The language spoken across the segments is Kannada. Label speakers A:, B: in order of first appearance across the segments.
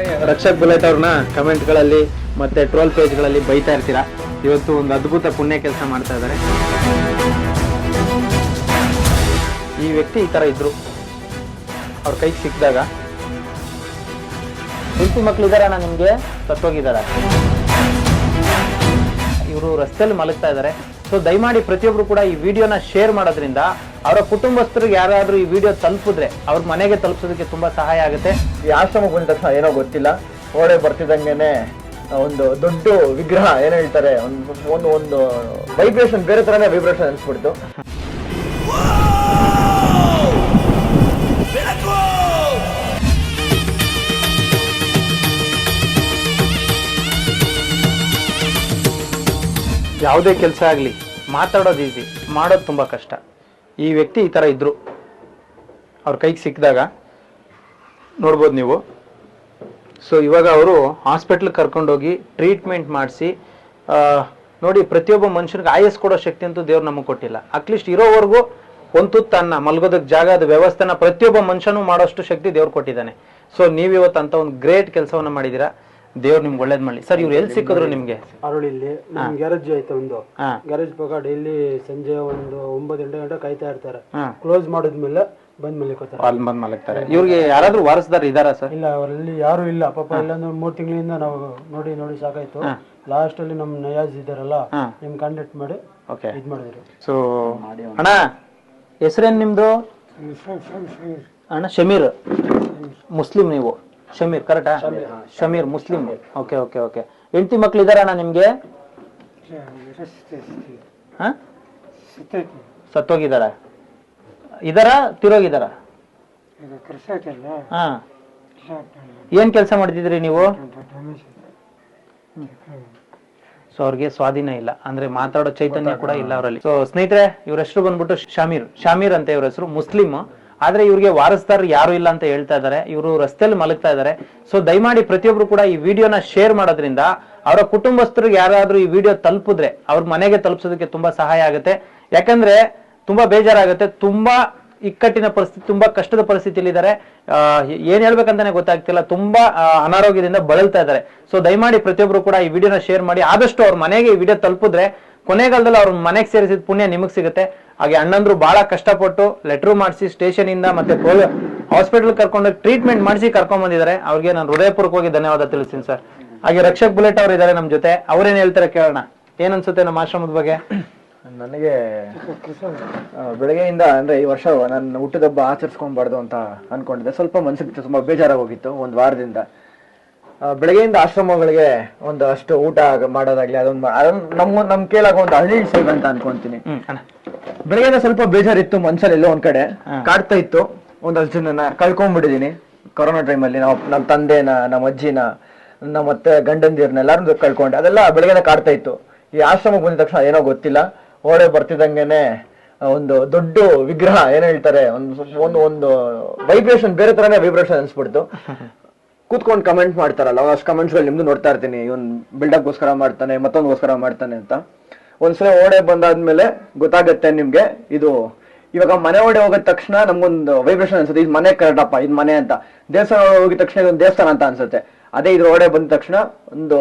A: ರಕ್ಷಕ್ ಬುಲೆಟ್ ಅವ್ರನ್ನ ಕಮೆಂಟ್ಗಳಲ್ಲಿ ಮತ್ತೆ ಟ್ರೋಲ್ ಪೇಜ್ಗಳಲ್ಲಿ ಬೈತಾ ಇರ್ತೀರಾ? ಇವತ್ತು ಒಂದು ಅದ್ಭುತ ಪುಣ್ಯ ಕೆಲಸ ಮಾಡ್ತಾ ಇದ್ದಾರೆ. ಈ ವ್ಯಕ್ತಿ ಈ ತರ ಇದ್ರು. ಅವ್ರ ಕೈಗೆ ಸಿಕ್ಕಿದಾಗ ಹೆಂಡತಿ ಮಕ್ಳು ನಿಮಗೆ? ಸತ್ತೋಗಿದಾರ ಇವರು ರಸ್ತೆಯಲ್ಲಿ ಮಲಗ್ತಾ ಇದ್ದಾರೆ. ಸೊ ದಯಮಾಡಿ ಪ್ರತಿಯೊಬ್ರು ಕೂಡ ಈ ವಿಡಿಯೋನ ಶೇರ್ ಮಾಡೋದ್ರಿಂದ ಅವರ ಕುಟುಂಬಸ್ಥರಿಗೆ ಯಾರಾದರೂ ಈ ವಿಡಿಯೋ ತಲುಪಿದ್ರೆ ಅವ್ರ ಮನೆಗೆ ತಲುಪಿಸೋದಕ್ಕೆ ತುಂಬ ಸಹಾಯ ಆಗುತ್ತೆ.
B: ಈ ಆಶ್ರಮಕ್ಕೆ ಬಂದ ತಕ್ಷಣ ಏನೋ ಗೊತ್ತಿಲ್ಲ. ಓಡೆ ಬರ್ತಿದ್ದಂಗೆನೆ ಒಂದು ದೊಡ್ಡ ವಿಗ್ರಹ ಏನು ಹೇಳ್ತಾರೆ. ಒಂದು ಒಂದು ಒಂದು ವೈಬ್ರೇಷನ್ ಬೇರೆ ಥರನೇ ವೈಬ್ರೇಷನ್ ಅನ್ಸ್ಬಿಡ್ತು.
A: ಯಾವುದೇ ಕೆಲಸ ಆಗಲಿ, ಮಾತಾಡೋದು ಈಸಿ ಮಾಡೋದು ತುಂಬ ಕಷ್ಟ. ಈ ವ್ಯಕ್ತಿ ಈ ಥರ ಇದ್ದರು ಅವ್ರ ಕೈಗೆ ಸಿಕ್ಕಿದಾಗ ನೋಡ್ಬೋದು ನೀವು. ಸೊ ಇವಾಗ ಅವರು ಹಾಸ್ಪಿಟ್ಲಿಗೆ ಕರ್ಕೊಂಡೋಗಿ ಟ್ರೀಟ್ಮೆಂಟ್ ಮಾಡಿಸಿ ನೋಡಿ ಪ್ರತಿಯೊಬ್ಬ ಮನುಷ್ಯನಿಗೆ ಆಯಸ್ ಕೊಡೋ ಶಕ್ತಿ ಅಂತೂ ದೇವ್ರು ನಮಗೆ ಕೊಟ್ಟಿಲ್ಲ. ಅಟ್ಲೀಸ್ಟ್ ಇರೋವರೆಗೂ ಒಂದು ತನ್ನ ಅನ್ನ ಜಾಗ ಜಾಗದ ವ್ಯವಸ್ಥೆನ ಪ್ರತಿಯೊಬ್ಬ ಮನುಷ್ಯನೂ ಮಾಡೋಷ್ಟು ಶಕ್ತಿ ದೇವ್ರು ಕೊಟ್ಟಿದ್ದಾನೆ. ಸೊ ನೀವಿವತ್ತು ಅಂತ ಒಂದು ಗ್ರೇಟ್ ಕೆಲಸವನ್ನು ಮಾಡಿದ್ದೀರಾ ದೇವ್ರು ನಿಮ್ಗೆ ಒಳ್ಳೇದು ಮಾಡಲಿ. ಸರ್ ಇವ್ರು ಎಲ್ಲಿ ಸಿಕ್ಕಿದ್ರು ನಿಮಗೆ?
C: ಅರಳಿಲ್ಲಿ ನಮ್ ಗ್ಯಾರೇಜ್ ಐತೆ ಒಂದು.
A: ಹಾ.
C: ಗ್ಯಾರೇಜ್ ಪಕ್ಕ ಡೈಲಿ ಸಂಜೆ ಒಂದು ಒಂಬತ್ತು ಗಂಟೆ ಗಂಟೆ ಕಾಯ್ತಾ ಇರ್ತಾರೆ.
A: ಹಾ.
C: ಕ್ಲೋಸ್ ಮಾಡಿದ್ಮೇಲೆ ಬಂದ್ ಮಲಿಕೋತಾರೆ.
A: ಅಲ್ಲಿ ಬಂದ್ ಮಲಗ್ತಾರೆ. ಇವ್ರಿಗೆ ಯಾರಾದ್ರೂ ವಾರಸ್ದಾರ ಇದ್ದಾರಾ ಸರ್?
C: ಇಲ್ಲ ಅವರಲ್ಲಿ ಯಾರು ಇಲ್ಲ. ಪಾಪ ಇಲ್ಲಾಂದ್ರೆ ಮೂರ್ ತಿಂಗಳಿಂದ ನಾವು ನೋಡಿ ನೋಡಿ ಸಾಕಾಯ್ತು. ಲಾಸ್ಟ್ ಅಲ್ಲಿ ನಮ್ ನಯಾಜ್ ಇದಾರಲ್ಲ
A: ಹಾ.
C: ನಿಮ್ ಕಾಂಟ್ಯಾಕ್ಟ್ ಮಾಡಿ
A: ಓಕೆ
C: ಇದ್ ಮಾಡಿದ್ರು.
A: ಸೊ ಅಣ್ಣ ಹೆಸರೇನ್ ನಿಮ್ದು? ಅಣ್ಣ ಶಮೀರ್. ಮುಸ್ಲಿಂ ನೀವು. Shameer correct Shameer Muslim. Okay okay okay ಹೆಂಡತಿ ಮಕ್ಳು ಇದಾರಣ ನಿಮ್ಗೆ? ಹಾ? ಸತ್ತೋಗಿದಾರ ಇದಾರ? ತಿರೋಗಿದಾರ ಹಾ. ಏನ್ ಕೆಲಸ ಮಾಡ್ತಿದ್ರಿ ನೀವು? ಸೊ ಅವ್ರಿಗೆ ಸ್ವಾಧೀನ ಇಲ್ಲ. ಅಂದ್ರೆ ಮಾತಾಡೋ ಚೈತನ್ಯ ಕೂಡ ಇಲ್ಲ ಅವರಲ್ಲಿ. ಸೊ ಸ್ನೇಹಿತರೆ ಇವ್ರ ಹೆಸರು ಬಂದ್ಬಿಟ್ಟು ಶಾಮೀರ್. ಶಾಮೀರ್ ಅಂತ ಇವ್ರ ಹೆಸರು. ಮುಸ್ಲಿಂ. ಆದ್ರೆ ಇವ್ರಿಗೆ ವಾರಸ್ದಾರರು ಯಾರು ಇಲ್ಲ ಅಂತ ಹೇಳ್ತಾ ಇದ್ದಾರೆ. ಇವರು ರಸ್ತೆಯಲ್ಲಿ ಮಲಗ್ತಾ ಇದ್ದಾರೆ. ಸೊ ದಯಮಾಡಿ ಪ್ರತಿಯೊಬ್ರು ಕೂಡ ಈ ವಿಡಿಯೋನ ಶೇರ್ ಮಾಡೋದ್ರಿಂದ ಅವರ ಕುಟುಂಬಸ್ಥರಿಗೆ ಯಾರಾದ್ರೂ ಈ ವಿಡಿಯೋ ತಲುಪಿದ್ರೆ ಅವ್ರ ಮನೆಗೆ ತಲುಪಿಸೋದಕ್ಕೆ ತುಂಬಾ ಸಹಾಯ ಆಗುತ್ತೆ. ಯಾಕಂದ್ರೆ ತುಂಬಾ ಬೇಜಾರಾಗುತ್ತೆ. ತುಂಬಾ ಇಕ್ಕಟ್ಟಿನ ಪರಿಸ್ಥಿತಿ, ತುಂಬಾ ಕಷ್ಟದ ಪರಿಸ್ಥಿತಿಯಲ್ಲಿ ಇದ್ದಾರೆ ಏನ್ ಹೇಳ್ಬೇಕಂತಾನೆ ಗೊತ್ತಾಗ್ತಿಲ್ಲ. ತುಂಬಾ ಅನಾರೋಗ್ಯದಿಂದ ಬಳಲ್ತಾ ಇದ್ದಾರೆ. ಸೊ ದಯಮಾಡಿ ಪ್ರತಿಯೊಬ್ರು ಕೂಡ ಈ ವಿಡಿಯೋನ ಶೇರ್ ಮಾಡಿ. ಆದಷ್ಟು ಅವ್ರ ಮನೆಗೆ ಈ ವಿಡಿಯೋ ತಲುಪಿದ್ರೆ ಕೊನೆಗಾಲದಲ್ಲಿ ಅವ್ರ ಮನೆಗೆ ಸೇರಿಸಿದ ಪುಣ್ಯ ನಿಮಗ್ ಸಿಗುತ್ತೆ. ಹಾಗೆ ಅಣ್ಣಂದ್ರು ಬಹಳ ಕಷ್ಟಪಟ್ಟು ಲೆಟ್ರು ಮಾಡಿಸಿ ಸ್ಟೇಷನ್ ಇಂದ ಮತ್ತೆ ಹಾಸ್ಪಿಟಲ್ ಕರ್ಕೊಂಡು ಟ್ರೀಟ್ಮೆಂಟ್ ಮಾಡಿಸಿ ಕರ್ಕೊಂಡ್ ಬಂದಿದ್ದಾರೆ. ಅವ್ರಿಗೆ ನಾನು ಹೃದಯಪೂರ್ವಕವಾಗಿ ಧನ್ಯವಾದ ತಿಳಿಸ್ತೀನಿ ಸರ್. ಹಾಗೆ ರಕ್ಷಕ್ ಬುಲೆಟ್ ಅವರು ಇದ್ದಾರೆ ನಮ್ ಜೊತೆ. ಅವ್ರೇನ್ ಹೇಳ್ತಾರೆ ಕೇಳೋಣ. ಏನ್ ನಮ್ಮ ಆಶ್ರಮದ ಬಗ್ಗೆ?
B: ನನಗೆ ಬೆಳಗ್ಗೆಯಿಂದ ಅಂದ್ರೆ ಈ ವರ್ಷ ನನ್ನ ಹುಟ್ಟದಬ್ಬ ಆಚರಿಸ್ಕೊಂಬಾರ್ದು ಅಂತ ಅನ್ಕೊಂಡಿದ್ದೆ. ಸ್ವಲ್ಪ ಮನ್ಸಿಗೆ ತುಂಬಾ ಬೇಜಾರಾಗೋಗಿತ್ತು ಒಂದ್ ವಾರದಿಂದ. ಬೆಳಗ್ಗೆಯಿಂದ ಆಶ್ರಮಗಳಿಗೆ ಒಂದು ಅಷ್ಟು ಊಟ ಮಾಡೋದಾಗ್ಲಿ ಅದೊಂದು ಅದೊಂದು ನಮ್ಮ ನಮ್ ಕೇಳಾಗ ಒಂದು ಹಳ್ಳಿ ಸೇವೆ ಅಂತ ಅನ್ಕೊಂತೀನಿ.
A: ಬೆಳಗ್ಗೆ
B: ಬೆಳಗ್ಗೆಯಿಂದ ಸ್ವಲ್ಪ ಬೇಜಾರಿತ್ತು ಮನ್ಸಲ್ಲಿ ಎಲ್ಲೋ ಒಂದ್ ಕಡೆ. ಕಾಡ್ತಾ ಇತ್ತು. ಒಂದಷ್ಟು ಜನ ಕಳ್ಕೊಂಡ್ಬಿಟ್ಟಿದೀನಿ ಕೊರೋನಾ ಟೈಮಲ್ಲಿ ನಾವು ನಮ್ಮ ತಂದೆನ ನಮ್ಮ ಅಜ್ಜಿನ ನಮ್ಮ ಮತ್ತೆ ಗಂಡಂದಿರ್ನ ಎಲ್ಲಾರು ಕಳ್ಕೊಂಡೆ. ಅದೆಲ್ಲ ಬೆಳಗ್ಗೆ ಕಾಡ್ತಾ ಇತ್ತು. ಈ ಆಶ್ರಮಕ್ಕೆ ಬಂದ ತಕ್ಷಣ ಏನೋ ಗೊತ್ತಿಲ್ಲ. ಓಡೆ ಬರ್ತಿದ್ದಂಗೆನೆ ಒಂದು ದೊಡ್ಡ ವಿಗ್ರಹ ಏನ್ ಹೇಳ್ತಾರೆ ಒಂದು ಒಂದು ಒಂದು ವೈಬ್ರೇಷನ್ ಬೇರೆ ತರನೇ ವೈಬ್ರೇಷನ್ ಅನ್ಸ್ಬಿಡ್ತು. ಕೂತ್ಕೊಂಡು ಕಮೆಂಟ್ ಮಾಡ್ತಾರಲ್ಲ ಅಷ್ಟು ಕಮೆಂಟ್ಸ್ಗಳು ನಿಮ್ದು ನೋಡ್ತಾ ಇರ್ತೀನಿ. ಇವನ್ ಬಿಲ್ಡಪ್ಗೋಸ್ಕರ ಮಾಡ್ತಾನೆ ಮತ್ತೊಂದಗೋಸ್ಕರ ಮಾಡ್ತಾನೆ ಅಂತ. ಒಂದ್ಸಲ ಓಡೆ ಬಂದಾದ್ಮೇಲೆ ಗೊತ್ತಾಗತ್ತೆ ನಿಮ್ಗೆ, ಇದು ಇವಾಗ ಮನೆ ಓಡೆ ಹೋಗಿದ ತಕ್ಷಣ ನಮ್ಗೊಂದು ವೈಬ್ರೇಷನ್ ಅನ್ಸುತ್ತೆ. ಇದು ಮನೆ ಕರೆಕ್ಟಪ್ಪ ಇದು ಮನೆ ಅಂತ. ದೇವಸ್ಥಾನ ಹೋಗಿದ ತಕ್ಷಣ ಇದೊಂದು ದೇವಸ್ಥಾನ ಅಂತ ಅನ್ಸುತ್ತೆ. ಅದೇ ಇದ್ರ ಓಡೆ ಬಂದ ತಕ್ಷಣ ಒಂದು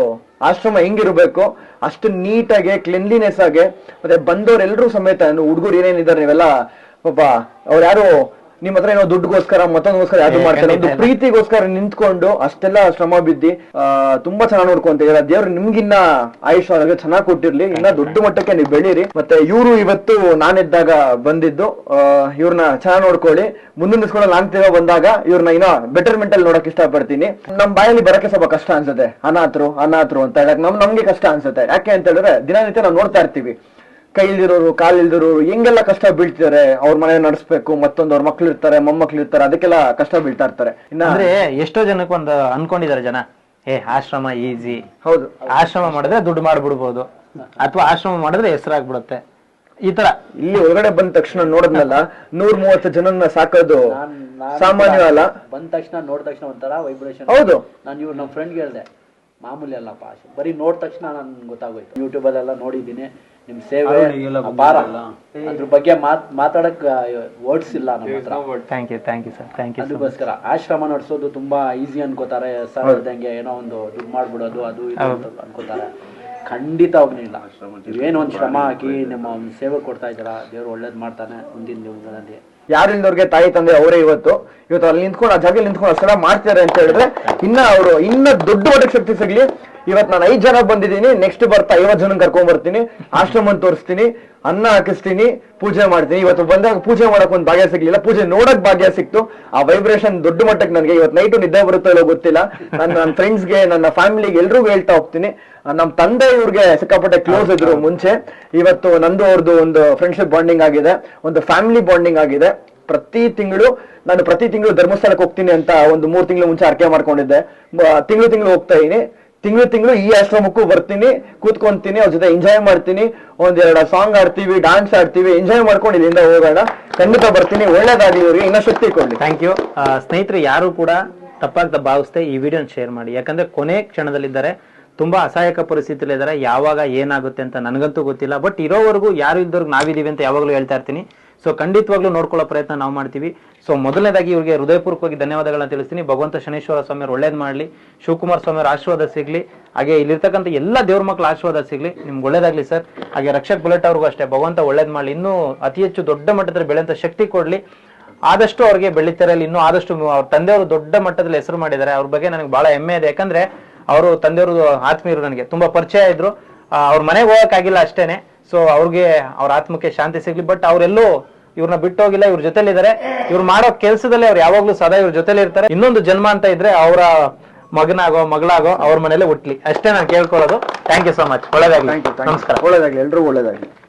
B: ಆಶ್ರಮ ಹೆಂಗಿರ್ಬೇಕು, ಅಷ್ಟು ನೀಟಾಗಿ ಕ್ಲಿನ್ಲಿನೆಸ್ ಆಗಿ, ಮತ್ತೆ ಬಂದವರೆಲ್ಲರೂ ಸಮೇತ ಹುಡುಗರು ಏನೇನಿದ್ದಾರೆ ನೀವೆಲ್ಲ, ಪಾಪ, ಅವ್ರು ಯಾರು ನಿಮ್ಮ ಹತ್ರ ಏನೋ ದುಡ್ಡುಗೋಸ್ಕರ ಮತ್ತೊಂದಗೋಸ್ಕರ ಯಾವ್ದು ಮಾಡ್ತಾರೆ ಒಂದು ಪ್ರೀತಿಗೋಸ್ಕರ ನಿಂತ್ಕೊಂಡು ಅಷ್ಟೆಲ್ಲ ಶ್ರಮ ಬಿದ್ದಿ ಆ, ತುಂಬಾ ಚೆನ್ನಾಗಿ ನೋಡ್ಕೊಂತಿದ್ದೀರಾ ದೇವ್ರು ನಿಮ್ಗಿನ್ನ ಆಯುಷ್ ಆರೋಗ್ಯ ಚೆನ್ನಾಗಿ ಕೊಟ್ಟಿರ್ಲಿ. ಇನ್ನ ದೊಡ್ಡ ಮಟ್ಟಕ್ಕೆ ನೀವು ಬೆಳೀರಿ. ಮತ್ತೆ ಇವರು ಇವತ್ತು ನಾನಿದ್ದಾಗ ಬಂದಿದ್ದು ಇವ್ರನ್ನ ಚೆನ್ನಾಗಿ ನೋಡ್ಕೊಳ್ಳಿ. ಮುಂದಿನ ದಿವಸಗಳು ನಾನ್ ತಿರ್ಗಾ ಬಂದಾಗ ಇವ್ರನ್ನ ಇನ್ನ ಬೆಟರ್ಮೆಂಟ್ ಅಲ್ಲಿ ನೋಡಕ್ ಇಷ್ಟಪಡ್ತೀನಿ. ನಮ್ ಬಾಯಲ್ಲಿ ಬರಕ್ಕೆ ಸ್ವಲ್ಪ ಕಷ್ಟ ಅನ್ಸುತ್ತೆ. ಅನಾಥರು ಅನಾಥರು ಅಂತ ಹೇಳಕ್ ನಮ್ ನಮ್ಗೆ ಕಷ್ಟ ಅನ್ಸುತ್ತೆ. ಯಾಕೆ ಅಂತ ಹೇಳಿದ್ರೆ ದಿನನಿತ್ಯ ನಾವು ನೋಡ್ತಾ ಇರ್ತೀವಿ. ಕೈಲಿರೋರು ಕಾಲಿಲ್ದಿರೋರು ಹೆಂಗೆಲ್ಲ ಕಷ್ಟ ಬೀಳ್ತಿದಾರೆ? ಅವ್ರ ಮನೆ ನಡೆಸ್ಬೇಕು ಮತ್ತೊಂದು ಅವ್ರ ಮಕ್ಳು ಇರ್ತಾರೆ ಮೊಮ್ಮಕ್ಳು ಇರ್ತಾರೆ ಅದಕ್ಕೆಲ್ಲ ಕಷ್ಟ ಬೀಳ್ತಾ ಇರ್ತಾರೆ. ಇನ್ನ
A: ಅಂದ್ರೆ ಎಷ್ಟೋ ಜನಕ್ಕೆ ಒಂದು ಅನ್ಕೊಂಡಿದ್ದಾರೆ ಜನ. ಏ ಆಶ್ರಮ ಈಸಿ.
B: ಹೌದು.
A: ಆಶ್ರಮ ಮಾಡಿದ್ರೆ ದುಡ್ಡು ಮಾಡ್ಬಿಡ್ಬೋದು. ಅಥವಾ ಆಶ್ರಮ ಮಾಡಿದ್ರೆ ಹೆಸರಾಗ್ಬಿಡುತ್ತೆ. ಈ ತರ
B: ಇಲ್ಲಿ ಒಳಗಡೆ ಬಂದ ತಕ್ಷಣ ನೋಡಿದ್ನಲ್ಲ ನೂರ್ ಮೂವತ್ತು ಜನನ್ನ ಸಾಕೋದು ಸಾಮಾನ್ಯ ಅಲ್ಲ
D: ಬಂದ ತಕ್ಷಣ ನೋಡಿದ ತಕ್ಷಣ ಒಂಥರ ವೈಬ್ರೇಷನ್
B: ಹೌದು.
D: ನಾನು ಇವ್ರು ನಮ್ಮ ಫ್ರೆಂಡ್ ಹೇಳ್ದೆ ಮಾಮೂಲಿ ಅಲ್ಲಪ್ಪ ಬರೀ ನೋಡಿದ ತಕ್ಷಣ ನನ್ಗೆ ಗೊತ್ತಾಗೋಯ್ತು. ಯೂಟ್ಯೂಬಲ್ಲೆಲ್ಲ ನೋಡಿದ್ದೀನಿ. ನಿಮ್ ಸೇವೆ ಅಪಾರ. ಅದ್ರ ಬಗ್ಗೆ ಮಾತ್ ಮಾತಾಡಕ್ ವರ್ಡ್ಸ್ ಇಲ್ಲ ನಮ್ಮ ಹತ್ರ.
A: Thank you thank you sir thank you
D: ಅದಕ್ಕೋಸ್ಕರ ಆಶ್ರಮ ನಡೆಸೋದು ತುಂಬಾ ಈಸಿ ಅನ್ಕೋತಾರೆ. ಸರ್ ಇದ್ದಂಗೆ ಏನೋ ಒಂದು ದುಡ್ಡು ಮಾಡ್ಬಿಡೋದು ಅದು ಇದು ಅಂತ ಅನ್ಕೋತಾರೆ. ಖಂಡಿತ ಇಲ್ಲ ಏನೋ ಒಂದು ಶ್ರಮ ಹಾಕಿ ನಿಮ್ಮ ಒಂದು ಸೇವೆ ಕೊಡ್ತಾ ಇದ್ದೀರಾ? ದೇವ್ರು ಒಳ್ಳೇದ್ ಮಾಡ್ತಾನೆ ಮುಂದಿನ ದಿನಗಳಲ್ಲಿ.
B: ಯಾರಿಂದವ್ರಿಗೆ ತಾಯಿ ತಂದೆ ಅವರೇ ಇವತ್ತು? ಇವತ್ತು ಅಲ್ಲಿ ನಿಂತ್ಕೊಂಡು ಆ ಜಾಗದಲ್ಲಿ ನಿಂತ್ಕೊಂಡು ಅಷ್ಟೆಲ್ಲ ಮಾಡ್ತಾರೆ ಅಂತ ಹೇಳಿದ್ರೆ ಇನ್ನ ಅವರು ಇನ್ನ ದೊಡ್ಡ ಮಟ್ಟಕ್ಕೆ ಶಕ್ತಿ ಸಿಗ್ಲಿ. ಇವತ್ತು ನಾನು ಐದ್ ಜನ ಬಂದಿದ್ದೀನಿ ನೆಕ್ಸ್ಟ್ ಬರ್ತಾ ಐವತ್ ಜನ ಕರ್ಕೊಂಡ್ ಬರ್ತೀನಿ ಆಶ್ರಮ ತೋರಿಸ್ತೀನಿ ಅನ್ನ ಹಾಕಿಸ್ತೀನಿ ಪೂಜೆ ಮಾಡ್ತೀನಿ. ಇವತ್ತು ಬಂದಾಗ ಪೂಜೆ ಮಾಡಕ್ ಒಂದು ಭಾಗ್ಯ ಸಿಗ್ಲಿಲ್ಲ. ಪೂಜೆ ನೋಡಕ್ ಭಾಗ್ಯ ಸಿಕ್ತು. ಆ ವೈಬ್ರೇಷನ್ ದೊಡ್ಡ ಮಟ್ಟಕ್ಕೆ ನನಗೆ ಇವತ್ತು ನೈಟು ನಿದ್ದೆ ಬರುತ್ತೋ ಇಲ್ಲೋ ಗೊತ್ತಿಲ್ಲ. ನನ್ನ ನನ್ನ ಫ್ರೆಂಡ್ಸ್ಗೆ ನನ್ನ ಫ್ಯಾಮಿಲಿಗೆ ಎಲ್ರಿಗೂ ಹೇಳ್ತಾ ಹೋಗ್ತೀನಿ. ನಮ್ಮ ನಮ್ ತಂದೆ ಇವ್ರಿಗೆ ಸಿಕ್ಕಾಪಟ್ಟೆ ಕ್ಲೋಸ್ ಇದ್ರು ಮುಂಚೆ. ಇವತ್ತು ನಂದು ಅವ್ರದ್ದು ಒಂದು ಫ್ರೆಂಡ್ಶಿಪ್ ಬಾಂಡಿಂಗ್ ಆಗಿದೆ ಒಂದು ಫ್ಯಾಮಿಲಿ ಬಾಂಡಿಂಗ್ ಆಗಿದೆ. ಪ್ರತಿ ತಿಂಗಳು ನಾನು ಪ್ರತಿ ತಿಂಗಳು ಧರ್ಮಸ್ಥಳಕ್ಕೆ ಹೋಗ್ತೀನಿ ಅಂತ ಒಂದು ಮೂರ್ ತಿಂಗಳು ಮುಂಚೆ ಅರ್ಕೆ ಮಾಡ್ಕೊಂಡಿದ್ದೆ. ತಿಂಗಳು ತಿಂಗಳು ಹೋಗ್ತಾ ಇದೀನಿ. ತಿಂಗಳು ತಿಂಗಳು ಈ ಆಶ್ರಮಕ್ಕೂ ಬರ್ತೀನಿ, ಕೂತ್ಕೊಂತೀನಿ, ಅವ್ರ ಜೊತೆ ಎಂಜಾಯ್ ಮಾಡ್ತೀನಿ, ಒಂದೆರಡು ಸಾಂಗ್ ಆಡ್ತೀವಿ ಡಾನ್ಸ್ ಆಡ್ತೀವಿ ಎಂಜಾಯ್ ಮಾಡ್ಕೊಂಡು ಇಲ್ಲಿಂದ ಹೋಗೋಣ. ಖಂಡಿತ ಬರ್ತೀನಿ ಒಳ್ಳೇದಾಗಿ ಇವ್ರಿಗೆ, ಇನ್ನೂ ಶಕ್ತಿ ಕೊಡ್ಲಿ
A: ಥ್ಯಾಂಕ್ ಯು ಸ್ನೇಹಿತರು, ಯಾರು ಕೂಡ ತಪ್ಪಾಗ್ತಾ ಭಾವಿಸ್ತೆ ಈ ವಿಡಿಯೋನ ಶೇರ್ ಮಾಡಿ. ಯಾಕಂದ್ರೆ ಕೊನೆ ಕ್ಷಣದಲ್ಲಿದ್ದಾರೆ, ತುಂಬಾ ಅಸಹಾಯಕ ಪರಿಸ್ಥಿತಿಲಿದ್ದಾರೆ ಯಾವಾಗ ಏನಾಗುತ್ತೆ ಅಂತ ನನಗಂತೂ ಗೊತ್ತಿಲ್ಲ. ಬಟ್ ಇರೋವರೆಗೂ ಯಾರು ಇದ್ದವ್ರಿಗೆ ನಾವಿದೀವಿ ಅಂತ ಯಾವಾಗಲೂ ಹೇಳ್ತಾ ಇರ್ತೀನಿ. ಸೊ ಖಂಡಿತವಾಗ್ಲೂ ನೋಡ್ಕೊಳ್ಳೋ ಪ್ರಯತ್ನ ನಾವು ಮಾಡ್ತೀವಿ. ಸೊ ಮೊದಲನೇದಾಗಿ ಇವರಿಗೆ ಹೃದಯಪೂರ್ವಕವಾಗಿ ಧನ್ಯವಾದಗಳನ್ನ ತಿಳಿಸ್ತೀನಿ. ಭಗವಂತ ಶನೇಶ್ವರ ಸ್ವಾಮಿ ಒಳ್ಳೇದು ಮಾಡ್ಲಿ. ಶಿವಕುಮಾರ್ ಸ್ವಾಮಿ ಅವ್ರ ಆಶೀರ್ವಾದ ಸಿಗಲಿ. ಹಾಗೆ ಇಲ್ಲಿರ್ತಕ್ಕಂಥ ಎಲ್ಲ ದೇವ್ರ ಮಕ್ಕಳ ಆಶೀರ್ವಾದ ಸಿಗಲಿ. ನಿಮ್ಗೆ ಒಳ್ಳೇದಾಗ್ಲಿ ಸರ್. ಹಾಗೆ ರಕ್ಷಕ್ ಬುಲೆಟ್ ಅವ್ರಿಗೂ ಅಷ್ಟೇ, ಭಗವಂತ ಒಳ್ಳೇದು ಮಾಡಲಿ. ಇನ್ನೂ ಅತಿ ಹೆಚ್ಚು ದೊಡ್ಡ ಮಟ್ಟದಲ್ಲಿ ಬೆಳೆಯಂತ ಶಕ್ತಿ ಕೊಡ್ಲಿ. ಆದಷ್ಟು ಅವ್ರಿಗೆ ಬೆಳ್ಳಿತೆರೆಯಲ್ಲಿ ಇನ್ನೂ ಆದಷ್ಟು ಅವ್ರ ತಂದೆಯವರು ದೊಡ್ಡ ಮಟ್ಟದಲ್ಲಿ ಹೆಸರು ಮಾಡಿದ್ದಾರೆ. ಅವ್ರ ಬಗ್ಗೆ ನನಗೆ ಬಹಳ ಹೆಮ್ಮೆ ಇದೆ. ಯಾಕಂದ್ರೆ ಅವರು ತಂದೆಯವರು ಆತ್ಮೀಯರು ನನಗೆ. ತುಂಬಾ ಪರಿಚಯ ಇದ್ರು. ಅವ್ರ ಮನೆಗೆ ಹೋಗಕ್ಕಾಗಿಲ್ಲ ಅಷ್ಟೇನೆ. ಸೊ ಅವ್ರಿಗೆ ಅವ್ರ ಆತ್ಮಕ್ಕೆ ಶಾಂತಿ ಸಿಗ್ಲಿ. ಬಟ್ ಅವರೆಲ್ಲೂ ಇವ್ರನ್ನ ಬಿಟ್ಟೋಗಿಲ್ಲ ಇವ್ರ ಜೊತೆಲಿದ್ದಾರೆ ಇವ್ರು ಮಾಡೋ ಕೆಲಸದಲ್ಲಿ ಅವ್ರು ಯಾವಾಗ್ಲೂ ಸದಾ ಇವ್ರ ಜೊತೆಲಿ ಇರ್ತಾರೆ ಇನ್ನೊಂದು ಜನ್ಮ ಅಂತ ಇದ್ರೆ ಅವರ ಮಗನಾಗೋ ಮಗಳಾಗೋ ಅವ್ರ ಮನೇಲೆ ಹುಟ್ಲಿ. ಅಷ್ಟೇ ನಾನು ಕೇಳ್ಕೊಳ್ಳೋದು. ಥ್ಯಾಂಕ್ ಯು ಸೊ ಮಚ್ ಒಳ್ಳೇದಾಗ್ಲಿ. ನಮಸ್ಕಾರ.
B: ಒಳ್ಳೇದಾಗ್ಲಿ. ಎಲ್ರಿಗೂ ಒಳ್ಳೇದಾಗ್ಲಿ.